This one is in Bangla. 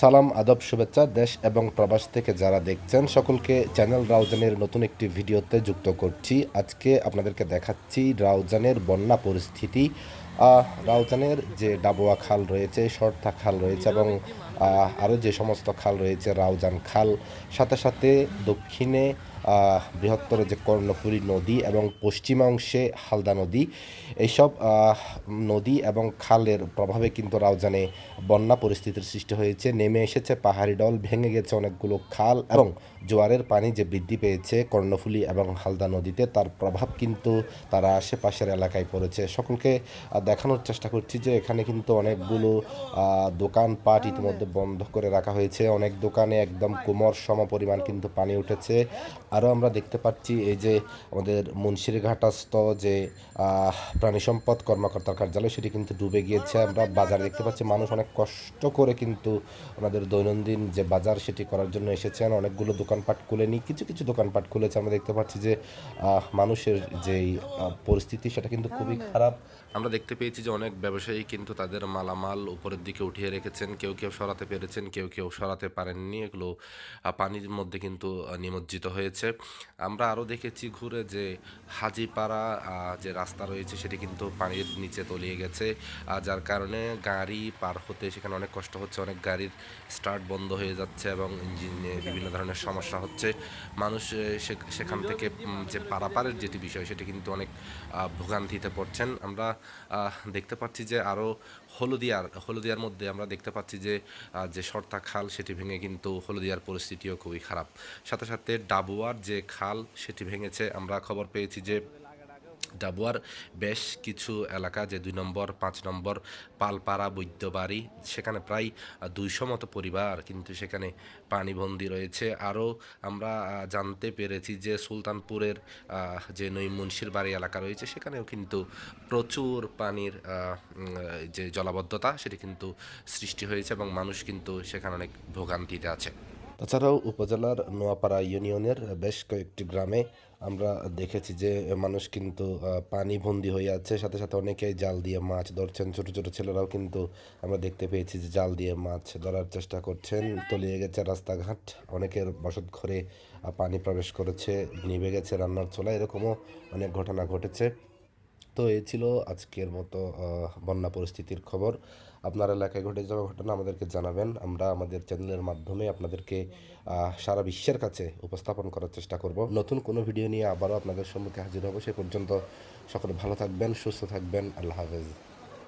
সালাম, আদব, শুভেচ্ছা, দেশ এবং প্রবাস থেকে যারা দেখছেন সকলকে চ্যানেল রাউজানের নতুন একটি ভিডিওতে যুক্ত করছি। আজকে আপনাদেরকে দেখাচ্ছি রাউজানের বন্যা পরিস্থিতি। রাউজানের যে ডাবোয়া খাল রয়েছে শর্তা খাল রয়েছে এবং আরও যে সমস্ত খাল রয়েছে, রাউজান খাল, সাথে সাথে দক্ষিণে বৃহত্তর যে কর্ণফুলী নদী এবং পশ্চিমাংশে হালদা নদী, এইসব নদী এবং খালের প্রভাবে কিন্তু রাউজানে বন্যা পরিস্থিতির সৃষ্টি হয়েছে। নেমে এসেছে পাহাড়ি ডল, ভেঙে গেছে অনেকগুলো খাল এবং জোয়ারের পানি যে বৃদ্ধি পেয়েছে কর্ণফুলী এবং হালদা নদীতে, তার প্রভাব কিন্তু তারা আশেপাশের এলাকায় পড়েছে। সকলকে দেখানোর চেষ্টা করছি যে এখানে কিন্তু অনেকগুলো দোকানপাট ইতিমধ্যে বন্ধ করে রাখা হয়েছে। অনেক দোকানে একদম কোমর সম পরিমাণ কিন্তু পানি উঠেছে। আরও আমরা দেখতে পাচ্ছি এই যে আমাদের মুন্সিরঘাটাস্থ যে প্রাণী সম্পদ কর্মকর্তার কার্যালয় সেটি কিন্তু ডুবে গিয়েছে। আমরা বাজারে দেখতে পাচ্ছি মানুষ অনেক কষ্ট করে কিন্তু ওনাদের দৈনন্দিন যে বাজার সেটি করার জন্য এসেছেন। অনেকগুলো দোকানপাট খুলেনি কিছু কিছু দোকানপাট খুলেছে। আমরা দেখতে পাচ্ছি যে মানুষের যেই পরিস্থিতি সেটা কিন্তু খুবই খারাপ। আমরা দেখতে পেয়েছি যে অনেক ব্যবসায়ী কিন্তু তাদের মালামাল উপরের দিকে উঠিয়ে রেখেছেন। কেউ কেউ সরাতে পেরেছেন কেউ কেউ সরাতে পারেননি। এগুলো পানির মধ্যে কিন্তু নিমজ্জিত হয়েছে। আমরা আরও দেখেছি ঘুরে যে হাজিপাড়া যে রাস্তা রয়েছে সেটি কিন্তু পানির নিচে তলিয়ে গেছে। যার কারণে গাড়ি পার হতে সেখানে অনেক কষ্ট হচ্ছে, অনেক গাড়ির স্টার্ট বন্ধ হয়ে যাচ্ছে এবং ইঞ্জিনে বিভিন্ন ধরনের সমস্যা হচ্ছে। মানুষ সেখান থেকে যে পারাপারের যেটি বিষয় সেটি কিন্তু অনেক ভোগান্তিতে পড়ছেন। আমরা দেখতে পাচ্ছি যে আরও হলদিয়ার হলদিয়ার মধ্যে আমরা দেখতে পাচ্ছি যে যে সর্তা খাল সেটি ভেঙে কিন্তু হলদিয়ার পরিস্থিতিও খুবই খারাপ। সাথে সাথে ডাবুয়ার যে খাল সেটি ভেঙেছে। আমরা খবর পেয়েছি যে ডাবুয়ার বেশ কিছু এলাকা, যে দুই নম্বর, পাঁচ নম্বর, পালপাড়া, বৈদ্যবাড়ি, সেখানে প্রায় দুইশো মতো পরিবার কিন্তু সেখানে পানিবন্দি রয়েছে। আরও আমরা জানতে পেরেছি যে সুলতানপুরের যে নৈমুন্সির বাড়ি এলাকা রয়েছে, সেখানেও কিন্তু প্রচুর পানির যে জলাবদ্ধতা সেটি কিন্তু সৃষ্টি হয়েছে এবং মানুষ কিন্তু সেখানে অনেক ভোগান্তিতে আছে। তাছাড়াও উপজেলার নোয়াপাড়া ইউনিয়নের বেশ কয়েকটি গ্রামে আমরা দেখেছি যে মানুষ কিন্তু আহ, পানিবন্দী হয়ে আছে। সাথে সাথে অনেকেই জাল দিয়ে মাছ ধরছেন। ছোট ছোট ছেলেরাও কিন্তু আমরা দেখতে পেয়েছি যে জাল দিয়ে মাছ ধরার চেষ্টা করছেন। তলিয়ে গেছে রাস্তাঘাট। অনেকের বসত ঘরে পানি প্রবেশ করেছে নিভে গেছে রান্নার চোলা। এরকমও অনেক ঘটনা ঘটেছে। তো এ ছিল আজকের মতো বন্যা পরিস্থিতির খবর। আপনার এলাকায় ঘটে যাওয়া ঘটনা আমাদেরকে জানাবেন। আমরা আমাদের চ্যানেলের মাধ্যমে আপনাদেরকে সারা বিশ্বের কাছে উপস্থাপন করার চেষ্টা করব। নতুন কোনো ভিডিও নিয়ে আবারও আপনাদের সম্মুখে হাজির হব। সে পর্যন্ত সকলে ভালো থাকবেন, সুস্থ থাকবেন। আল্লাহ হাফেজ।